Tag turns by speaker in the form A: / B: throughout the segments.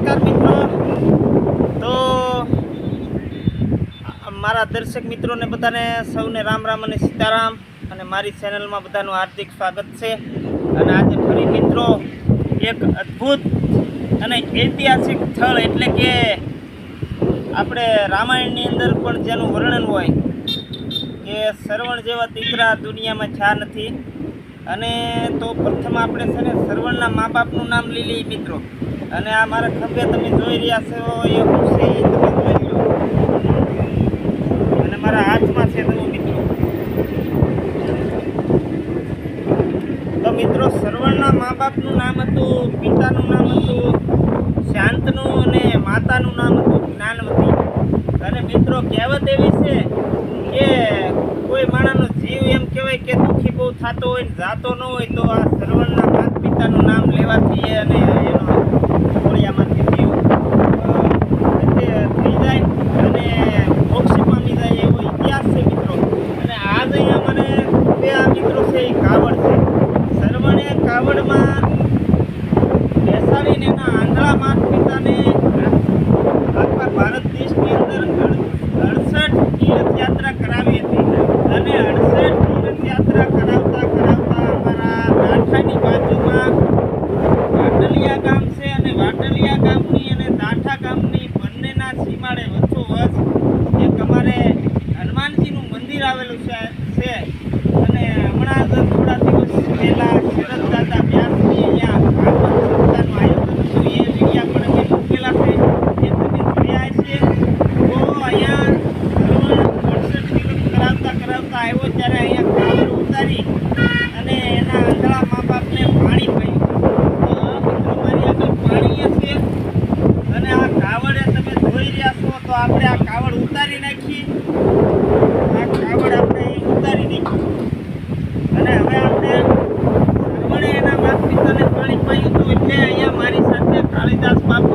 A: નમસ્કાર મિત્રો. તો મારા દર્શક મિત્રોને બધાને સૌને રામ રામ અને સીતારામ અને મારી ચેનલમાં બધાનું હાર્દિક સ્વાગત છે. અને આજે ફરી મિત્રો એક અદ્ભુત અને ઐતિહાસિક સ્થળ એટલે કે આપણે રામાયણની અંદર પણ જેનું વર્ણન હોય કે સરવણ જેવા દીકરા દુનિયામાં છા નથી. અને તો પ્રથમ આપણે છે ને સરવણના મા બાપનું નામ લઈ લઈએ મિત્રો. અને આ મારા ખભે તમે જોઈ રહ્યા છો, એ એ તમે જોઈ લો. અને મારા હાથમાં છે તો મિત્રો. તો મિત્રો, સરવણના મા બાપનું નામ હતું, પિતાનું નામ હતું, શાંતનું અને માતાનું નામ હતું, જ્ઞાનવતી. અને મિત્રો, કહેવત એવી છે કે કોઈ માણસનો જીવ એમ કહેવાય કે દુઃખી બહુ થતો હોય ને જાતો ન હોય, તો આ સરવણના માતા પિતાનું નામ લેવાથી અને એનો ખોળિયામાંથી જીવ અ, તે થઈ જાય અને મોક્ષ પામી જાય એવો ઇતિહાસ છે મિત્રો અને આજ અહીંયા મને બે આ મિત્રો છે એ કાવડ છે સરવણે કાવડમાં બેસાડીને એના આંધળા માતા પિતાને આખા ભારત દેશની અંદર અડસઠ તીર્થયાત્રા કરાવી હતી અને અડસઠ તીર્થયાત્રા કરાવતા કરાવતા અમારા દાંઠાની બાજુમાં વાટલિયા ગામ છે અને વાટલિયા ગામની અને દાંઠા ગામની બંનેના સીમાડે વચ્ચોવચ એક અમારે હનુમાનજીનું મંદિર આવેલું છે છે અને હમણાં જ થોડા દિવસ પહેલા શરદ દાદા વ્યાસની અહીંયા ભાગવત સપ્તાહનું આયોજન હતું એ વિડીયા પણ અમે મૂકેલા છે એ તમે જોયા છે તો અહીંયા અડસઠ દિવસ કરાવતા કરાવતા આવ્યો ત્યારે અહીંયા કાવડ ઉતારી અને એના આંધળા મા બાપને પાણી પાયું તો મિત્રો મારી આગળ પાણી છે અને આ કાવડે તમે જોઈ રહ્યા છો તો આપણે આ કાવડ ઉતારી નાખી આ કાવડ આપણે અહીં ઉતારી નાખી અને હવે આપણે સરવણે એના પાણી પાયું હતું અહીંયા મારી સાથે કાળીદાસ બાપુ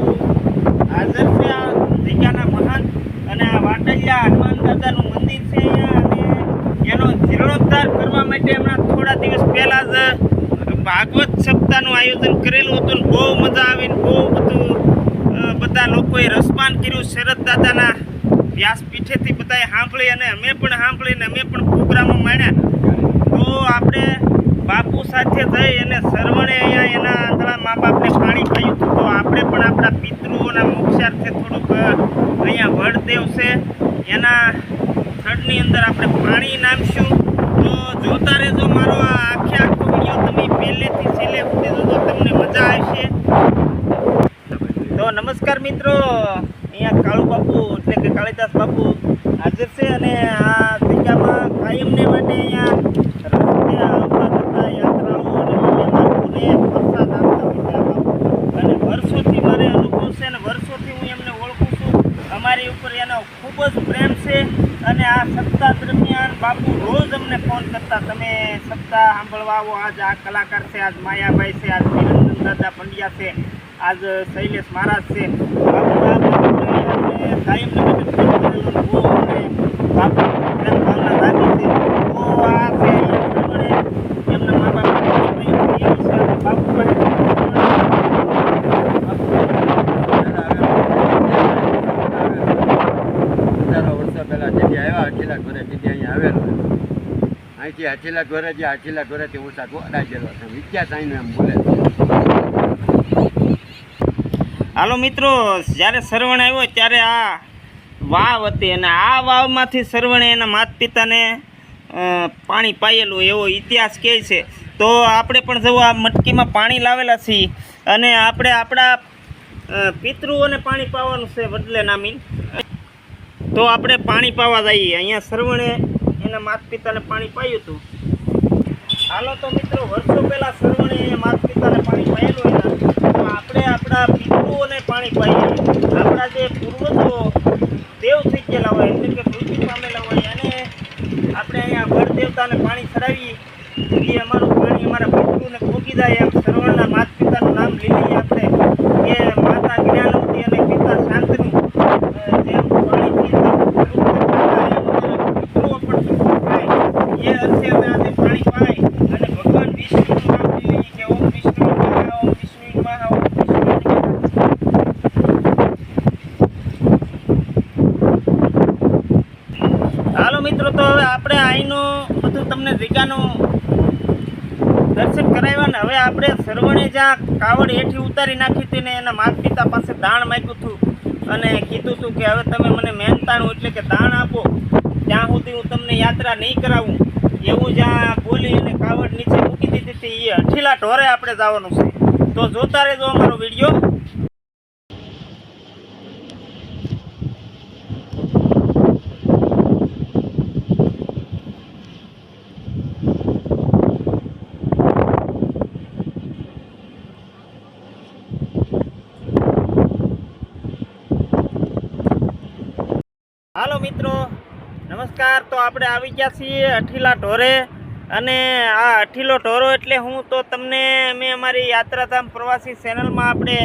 A: હાજર છે આ જગ્યાના મહાન અને આ વાટલિયા હનુમાન દાદાનું મંદિર છે અને એનો જીર્ણોદ્ધાર કરવા માટે હમણાં થોડા દિવસ પહેલાં જ ભાગવત સપ્તાહનું આયોજન કરેલું હતું ને બહુ મજા આવીને બહુ બધું બધા લોકોએ રસપાન કર્યું. શરદ દાદાના વ્યાસપીઠેથી બધાએ સાંભળી અને અમે પણ સાંભળીને અમે પણ પ્રોગ્રામો માણ્યા. તો આપણે બાપુ સાથે જઈ અને સર્વણે અહીંયા એના આંધળા મા બાપને પાણી પાયું હતું. તો આપણે પણ આપણા પિતૃઓના મોક્ષાર્થે થોડુંક અહીંયા વડદેવ છે. એના થડની અંદર આપણે પાણી નાખશું. તો જોતા રહેજો મારો આ આખે આખો વીડિયો તમે પહેલેથી છેલ્લે સુધી જોજો, તમને મજા આવશે. તો નમસ્કાર મિત્રો, અહીંયા કાળુ બાપુ એટલે કે કાળીદાસ બાપુ હાજર છે અને આ જગ્યામાં કાયમને માટે અહીંયા રસ્તે આવતા જતા યાત્રાળુઓ અને પુણ્યમાર્ગોને પ્રસાદ આપતા હોય છે આ બાપુ અને વર્ષોથી મારે અનુભવ છે અને વર્ષોથી હું એમને ઓળખું છું અમારી ઉપર એનો ખૂબ જ પ્રેમ છે અને આ સપ્તાહ દરમિયાન બાપુ રોજ અમને ફોન કરતા, તમે સપ્તાહ સાંભળવા આવો. આજ આ કલાકાર છે, આજ માયાભાઈ છે, આજ નિરંજન દાદા પંડ્યા છે, આજ શૈલેષ મહારાજ છે. બાપુ આ બાપુ અમને કાયમને માટે ફોન કરેલો ને બહુ અમને બાપુ પ્રેમ ભાવના લાગી છે તો આ છે અહીંયા પ્રમાણે એમના મા બાપ એવું છે બાપુ પાસે
B: હજારો વર્ષો પહેલા જેથી આવ્યા હાથીલા ઘરે તેથી અહીંયા આવેલો અહીંથી હાથીલા ઘરે જે હાથીલા ઘરેથી હું સાચું અડાઈ ગયેલો છે. વિદ્યા સાંઈનું એમ બોલે
A: હાલો મિત્રો, જ્યારે સરવણ આવ્યો ત્યારે આ વાવ હતી અને આ વાવમાંથી સરવણે એના માતા પિતાને પાણી પાયેલું એવો ઇતિહાસ કહે છે. તો આપણે પણ જવું આ મટકીમાં પાણી લાવેલા છીએ અને આપણે આપણા પિતૃઓને પાણી પાવાનું છે વડલે નામીન. તો આપણે પાણી પાવા જઈએ. અહીંયા સરવણે એના માતા પિતાને પાણી પાયું હતું. હાલો તો મિત્રો, વર્ષો પહેલા એ માતા પિતાને પાણી પાયેલું એના. આપણે આપણા પિતૃઓને પાણી પાઈએ. આપણા જે પૂર્વજો દેવ થઈ ગયેલા હોય એટલે કે મૃત્યુ પામેલા હોય અને આપણે અહીંયા વર દેવતાને પાણી ચડાવીએ. એ અમારું પાણી અમારા પિતૃને ભોગી જાય એમ સર્વણના માતા પિતાનું નામ લઈ લઈએ આપણે કે માતા જ્ઞાનવતી અને પિતા શાંતનું અ, જેમ પાણીથી પિતૃઓ પણ સુખી થાય એ અર્થે અમે આજે પાણી પાય અને ભગવાન વિષ્ણુનું નામ લઈ લઈએ કે ઓમ વિષ્ણુ નમઃ ઓમ વિષ્ણુ નમઃ ઓમ વિષ્ણુ આપણે અહીંનું બધું તમને દર્શન કરાવ્યા ને હવે આપણે સરવણે જ્યાં કાવડ હેઠી ઉતારી નાખી હતી ને એના માતા પિતા પાસે દાણ માગ્યું હતું. અને કીધું હતું કે હવે તમે મને મહેનતાણું એટલે કે દાણ આપો. ત્યાં સુધી હું તમને યાત્રા નહીં કરાવું. એવું જ્યાં બોલી અને કાવડ નીચે મૂકી દીધી હતી. એ અઠીલા ઢોરે આપણે જવાનું છે. તો જોતા રહેજો અમારો વીડિયો હાલો મિત્રો નમસ્કાર. તો આપણે આવી ગયા છીએ અઠીલા ઢોરે. અને આ અઠીલો ઢોરો એટલે હું તો તમને, મેં અમારી યાત્રાધામ પ્રવાસી ચેનલમાં આપણે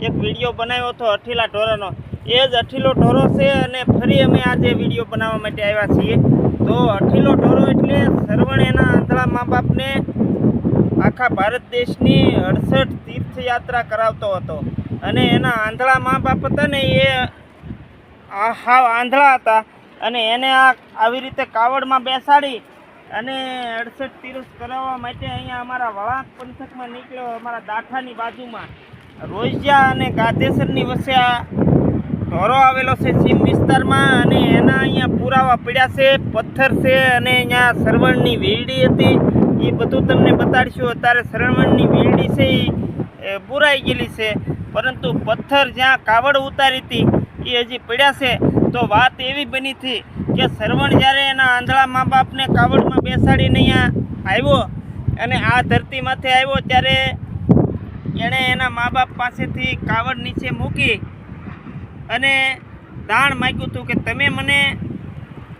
A: એક વીડિયો બનાવ્યો હતો અઠીલા ઢોરાનો. એ જ અઠીલો ઢોરો છે અને ફરી અમે આજે વીડિયો બનાવવા માટે આવ્યા છીએ. તો અઠીલો ઢોરો એટલે સરવણ એના આંધળા મા બાપને આખા ભારત દેશની અડસઠ તીર્થયાત્રા કરાવતો હતો. અને એના આંધળા મા બાપ હતા ને એ હાવ આંધળા હતા. અને એને આ આવી રીતે કાવડમાં બેસાડી અને અડસઠ તિરસ કરાવવા માટે અહીંયા અમારા વળાંક પંથકમાં નીકળ્યો અમારા દાઠાની બાજુમાં. રોજિયા અને ગાધેસરની વચ્ચે આ ઢોરો આવેલો છે સીમ વિસ્તારમાં અને એના અહીંયા પુરાવા પડ્યા છે, પથ્થર છે અને અહીંયા સરવણની વીરડી હતી. એ બધું તમને બતાડીશું. અત્યારે સરવણની વીરડી છે એ બુરાઈ ગયેલી છે. પરંતુ પથ્થર જ્યાં કાવડ ઉતારી હતી એ હજી પડ્યા છે. તો વાત એવી બની હતી કે સરવણ જ્યારે એના આંધળા મા બાપને કાવડમાં બેસાડીને અહીંયા આવ્યો અને આ ધરતી માથે આવ્યો ત્યારે એણે એના મા બાપ પાસેથી કાવડ નીચે મૂકી અને દાણ માગ્યું હતું કે તમે મને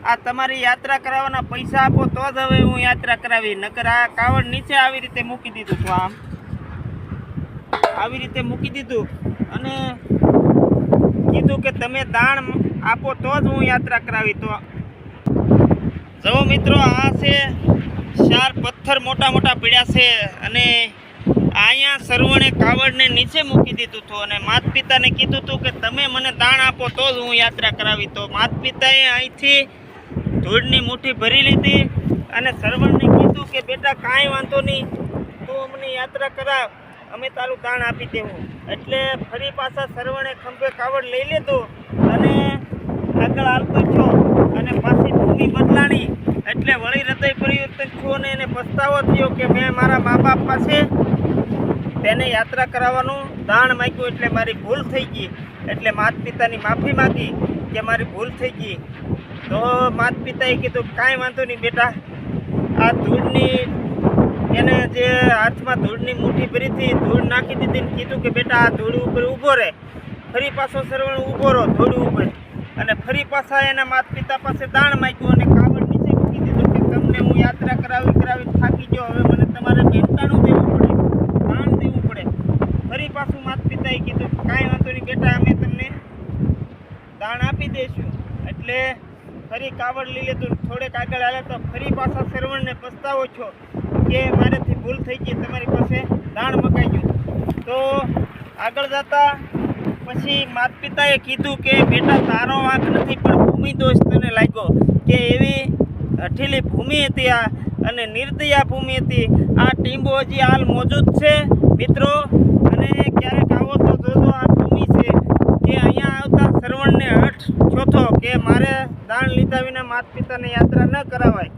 A: આ તમારી યાત્રા કરાવવાના પૈસા આપો તો જ હવે હું યાત્રા કરાવી. નકર આ કાવડ નીચે આવી રીતે મૂકી દીધું છું આમ. આવી રીતે મૂકી દીધું અને કીધું કે તમે દાણ આપો તો જ હું યાત્રા કરાવી. તો જવો મિત્રો, આ છે ચાર પથ્થર મોટા મોટા પીડ્યા છે અને અહીંયા સરવણે કાવડને નીચે મૂકી દીધું હતું અને માત પિતાને કીધું હતું કે તમે મને દાણ આપો તો જ હું યાત્રા કરાવી. તો માત પિતાએ અહીંથી ધૂળની મુઠ્ઠી ભરી લીધી અને સરવણને કીધું કે બેટા કાંઈ વાંધો નહીં, તું અમને યાત્રા કરાવ. અમે તારું તાણ આપી દેવું. એટલે ફરી પાછા સરવણે ખંભે કાવડ લઈ લીધું અને આગળ હાલતો છો અને પાછી ભૂમિ બદલાણી. એટલે વળી હૃદય પરિવર્તન થયું અને એને પસ્તાવો થયો કે મેં મારા મા બાપ પાસે તેને યાત્રા કરાવવાનું દાણ માગ્યું એટલે મારી ભૂલ થઈ ગઈ. એટલે માતા પિતાની માફી માંગી કે મારી ભૂલ થઈ ગઈ. તો માતા પિતાએ કીધું, કાંઈ વાંધો નહીં બેટા. આ ધૂળની એને જે હાથમાં ધૂળની મુઠ્ઠી ભરી હતી, ધૂળ નાખી દીધી ને કીધું કે બેટા આ ધૂળ ઉપર ઊભો રહે. ફરી પાછો સરવણ ઊભો રહો ધૂળ ઉપર. અને ફરી પાછા એના માતા પિતા પાસે દાણ માગ્યું અને કાવડ નીચે મૂકી દીધું કે તમને હું યાત્રા કરાવી કરાવી થાકી ગયો, હવે મને તમારે મહેનતાણું દેવું પડે, દાણ દેવું પડે. ફરી પાછું માતા પિતાએ કીધું, કાંઈ વાંધો નહીં બેટા, અમે તમને દાણ આપી દઈશું. એટલે ફરી કાવડ લઈ લીધું થોડેક આગળ આવ્યા તો ફરી પાછા સરવણને પસ્તાવો છો કે મારેથી ભૂલ થઈ ગઈ, તમારી પાસે દાણ મકાઈ ગયું તો આગળ જતા પછી માતા પિતાએ કીધું કે, બેટા, તારો વાંક નથી, પણ ભૂમિ દોષ તને લાગ્યો કે એવી હઠીલી ભૂમિ હતી આ અને નિર્દયા ભૂમિ હતી. આ ટીંબો હજી હાલ મોજૂદ છે, મિત્રો. અને ક્યારેક આવો તો જોજો, આ ભૂમિ છે કે અહીંયા આવતા શ્રવણને હઠ ચોથો કે મારે દાણ લીધા વિના માતા પિતાને યાત્રા ન કરાવાય.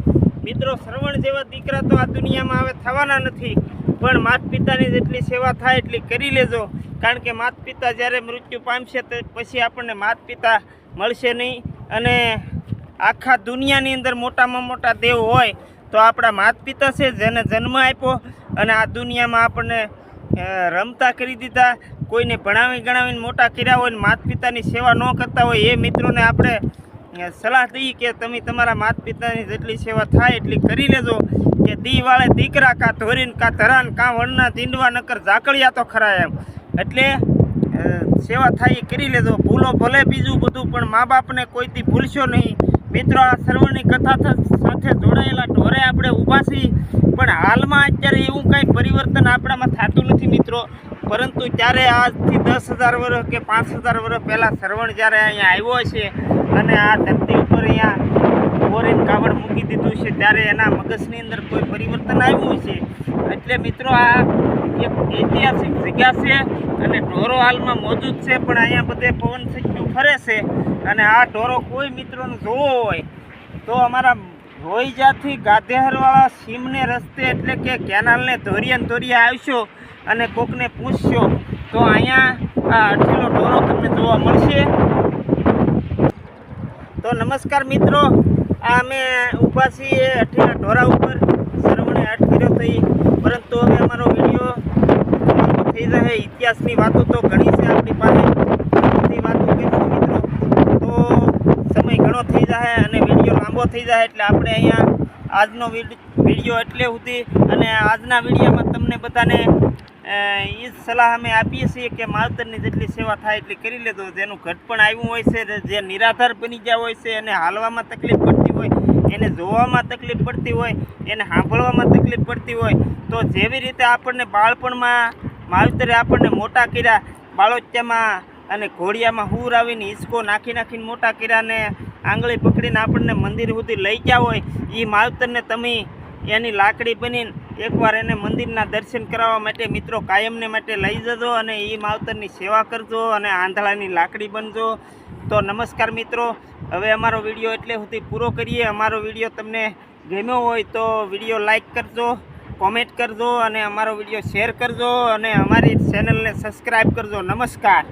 A: મિત્રો, શ્રવણ જેવા દીકરા તો આ દુનિયામાં હવે થવાના નથી, પણ માત પિતાની જેટલી સેવા થાય એટલી કરી લેજો, કારણ કે માત પિતા જ્યારે મૃત્યુ પામશે તો પછી આપણને માત પિતા મળશે નહીં. અને આખા દુનિયાની અંદર મોટામાં મોટા દેવ હોય, તો આપણા માત પિતા છે જેને જન્મ આપ્યો, અને આ દુનિયામાં આપણને રમતા કરી દીધા, કોઈને ભણાવી ગણાવીને મોટા કર્યા હોય ને માતા પિતાની સેવા ન કરતા હોય, એ મિત્રોને આપણે સલાહ દઈ કે તમે તમારા માતા પિતાની જેટલી સેવા થાય એટલી કરી લેજો કે દી વાળે દીકરા કા ધોરીને કા ધરાન કા વણના તીંડવા નકર ઝાકળિયા તો ખરા એમ. એટલે સેવા થાય એ કરી લેજો. ભૂલો ભલે બીજું બધું પણ મા બાપને કોઈથી ભૂલશો નહીં. મિત્રો, આ સર્વની કથા સાથે જોડાયેલા ઢોરે આપણે ઊભા છીએ. પણ હાલમાં અત્યારે એવું કાંઈ પરિવર્તન આપણામાં થતું નથી, મિત્રો. પરંતુ ત્યારે આજથી દસ હજાર વર્ષ કે પાંચ હજાર વર્ષ પહેલાં શ્રવણ જ્યારે અહીંયા આવ્યો છે અને આ ધરતી ઉપર અહીંયા હોરીને કાવડ મૂકી દીધું છે, ત્યારે એના મગજની અંદર કોઈ પરિવર્તન આવ્યું છે? એટલે મિત્રો, આ એક ઐતિહાસિક જગ્યા છે અને ઢોરો હાલમાં મોજૂદ છે, પણ અહીંયા બધે પવન સચ્યું ફરે છે અને આ ઢોરો કોઈ મિત્રોને જોવો હોય તો અમારા રોઈજાથી ગાધેહરવાળા સીમને રસ્તે એટલે કે કેનાલને ધોરીએ ધોરિયા આવશો અને કોકને પૂછશો તો અહીંયા, આ અઠેલો ઢોરો તમને જોવા મળશે. તો નમસ્કાર મિત્રો, આ અમે ઊભા છીએ અઠેલા ઢોરા ઉપર. સરવણે કર્યો થઈ પરંતુ હવે અમારો વીડિયો થઈ જાય. ઇતિહાસની વાતો તો ઘણી છે આપણી પાસે. વાતો કરીશું મિત્રો. તો સમય ઘણો થઈ જાય અને વીડિયો લાંબો થઈ જાય, એટલે આપણે અહીંયા આજનો વીડિયો એટલે સુધી. અને આજના વિડીયોમાં તમને બધાને એ જ સલાહ અમે આપીએ છીએ કે માવતરની જેટલી સેવા થાય એટલી કરી લેજો. જેનું ઘટપણ આવ્યું હોય છે, જે નિરાધાર બની ગયા હોય છે, એને હાલવામાં તકલીફ પડતી હોય, એને જોવામાં તકલીફ પડતી હોય, એને સાંભળવામાં તકલીફ પડતી હોય, તો જેવી રીતે આપણને બાળપણમાં માવતરે આપણને મોટા કર્યા બાળોત્યામાં અને ઘોડિયામાં હુર આવીને હિંચકો નાખી નાખીને મોટા કર્યાને આંગળી પકડીને આપણને મંદિર સુધી લઈ ગયા હોય એ માવતરને તમે એની લાકડી બનીને એકવાર એને મંદિરના દર્શન કરાવવા માટે મિત્રો કાયમને માટે લઈ જજો અને એ માવતરની સેવા કરજો અને આંધળાની લાકડી બનજો. તો નમસ્કાર મિત્રો, હવે અમારો વીડિયો એટલે સુધી પૂરો કરીએ. અમારો વીડિયો તમને ગમ્યો હોય તો વીડિયો લાઈક કરજો, કોમેન્ટ કરજો અને અમારો વીડિયો શેર કરજો અને અમારી ચેનલને સબસ્ક્રાઈબ કરજો. નમસ્કાર.